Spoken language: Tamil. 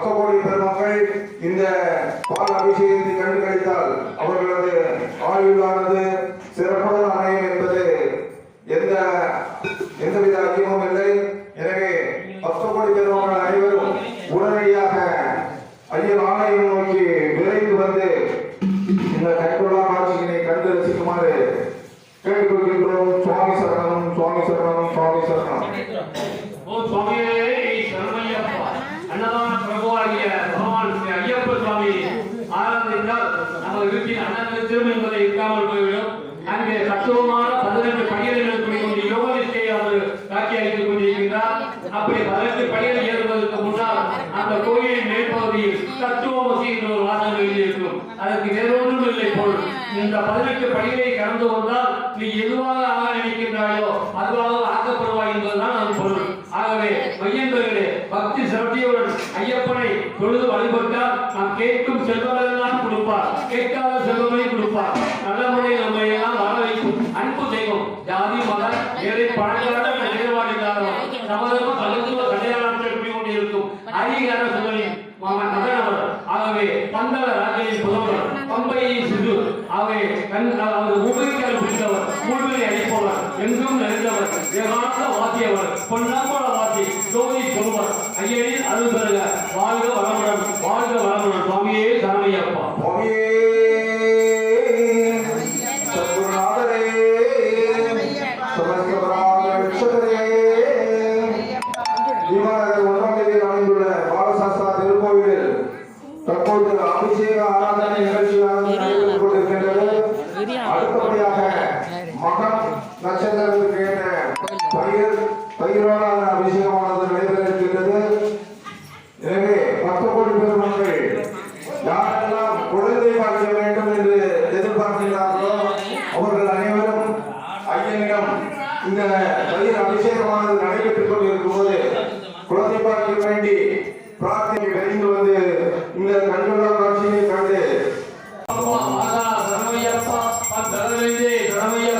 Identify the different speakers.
Speaker 1: சுவாமி பெருமக்கள் இந்த பால் அபிஷேகத்தை கண்டு கழித்தால் அவர்களது ஆயுளானது சிறப்புடன் அமையும் என்பது எந்த எந்தவித ஐயமும் இல்லை எனவே பக்தகோடி பெருமக்கள் அனைவரும் உடனடியாக ஐயன் ஆலயம் நோக்கி விரைந்து வந்து இந்த கைகொள்ளா காட்சியினை கண்டு ரசிக்குமாறு கேட்டுக்கொள்கின்றோம். சுவாமி சரணம் சுவாமி சரணம் சுவாமி சரணம்.
Speaker 2: ஓ சுவாமியே சரணையப்பா அன்னதான பிரபுவாகிய பகவான் ஐயப்ப சுவாமி ஆராதனைத்தால் நமது வீட்டில் அன்னதான திரும்ப என்பதை இருக்காமல் போய்விடும். அங்கே தத்துவமான பதினெட்டு யோக நிஷ்டையை அவர் காட்சி அளித்துக் கொண்டிருக்கின்றார். அப்படி பதினெட்டு ஏறுவதற்கு முன்னால் அந்த கோயிலின் மேற்பகுதியில் தத்துவமசி என்ற ஒரு வாசகம் எழுதியிருக்கும். அதற்கு வேறொன்றும் இல்லை பொருள் இந்த பதவிக்கு பணியை கடந்து வந்தால் நீ எதுவாக ஆக நினைக்கின்றாயோ அதுவாக ஆக்கப்படுவாய் என்பதுதான் அது பொருள். ஆகவே மையன்பர்களே பக்தி சிரட்டியுடன் ஐயப்பனை தொழுது வழிபட்டால் நாம் கேட்கும் செல்வங்களெல்லாம் கொடுப்பார். கேட்காத செல்வங்களை கொடுப்பார். நல்ல முறை நம்மை எல்லாம் வாழ வைக்கும். அன்பு தெய்வம் ஜாதி மத ஏழை பழங்கால நிலைப்பாடு சமதமும் சமதர்ம கலந்துவ கல்யாணத்தில் குடிக்கொண்டிருக்கும் அதிகார சுதனின் மகனவர் ஆகவே பந்தள ராஜையின் புதல்வர் பம்பையை ஆகவே கண் அவர் உபரிக்கால் பிடித்தவர் மூழ்கலை அளிப்பவர் எங்கும் நிறைந்தவர் ஏகாந்த வாத்தியவர் பொன்னம்பல வாத்தி ஜோதி சொல்வர். ஐயனின் அருள் பெறுக. வாழ்க வளமுடன் வாழ்க வளமுடன். சுவாமியே சரணையப்பா
Speaker 1: சுவாமியே ஒன்றாம் தேதி அமைந்துள்ள பாலசாஸ்திரா திருக்கோவிலில் தற்போது அபிஷேக ஆராதனை நிகழ்ச்சி நட்சத்திரத்திற்கு என்ன? பயிர் பயிரான அபிஷேகமானது நடைபெற இருக்கின்றது எனவே பத்து கோடி பெருமக்கள் யாரெல்லாம் குழந்தை பார்க்க வேண்டும் என்று எதிர்பார்க்கிறார்களோ அவர்கள் அனைவரும் ஐயனிடம் இந்த பயிர் அபிஷேகமானது நடைபெற்றுக் கொண்டிருக்கும் போது குழந்தை பார்க்க வேண்டி பிரார்த்தனை கழிந்து வந்து இந்த கண்கொள்ளா காட்சியை கண்டு அப்பா அதா தனமையப்பா தனமையே தனமையா.